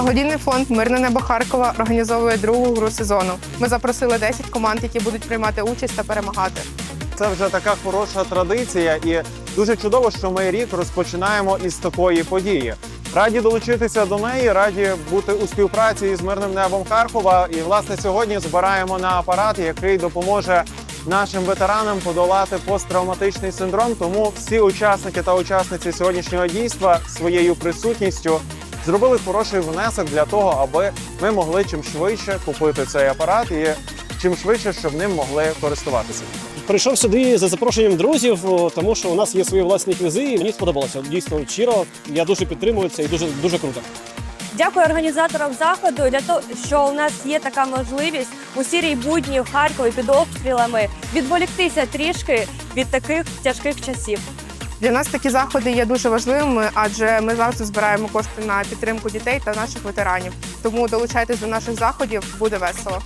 Благодійний фонд Мирне небо Харкова організовує другу гру сезону. Ми запросили 10 команд, які будуть приймати участь та перемагати. Це вже така хороша традиція, і дуже чудово, що ми рік розпочинаємо із такої події. Раді долучитися до неї, раді бути у співпраці із мирним небом Харкова. І власне сьогодні збираємо на апарат, який допоможе нашим ветеранам подолати посттравматичний синдром. Тому всі учасники та учасниці сьогоднішнього дійства своєю присутністю зробили хороший внесок для того, аби ми могли чим швидше купити цей апарат і чим швидше, щоб ним могли користуватися. Прийшов сюди за запрошенням друзів, тому що у нас є свої власні квізи, і мені сподобалося. Дійсно щиро. Я дуже підтримую це і дуже дуже круто. Дякую організаторам заходу для того, що у нас є така можливість у сірій будні в Харкові під обстрілами відволіктися трішки від таких тяжких часів. Для нас такі заходи є дуже важливими, адже ми завжди збираємо кошти на підтримку дітей та наших ветеранів. Тому долучайтесь до наших заходів, буде весело.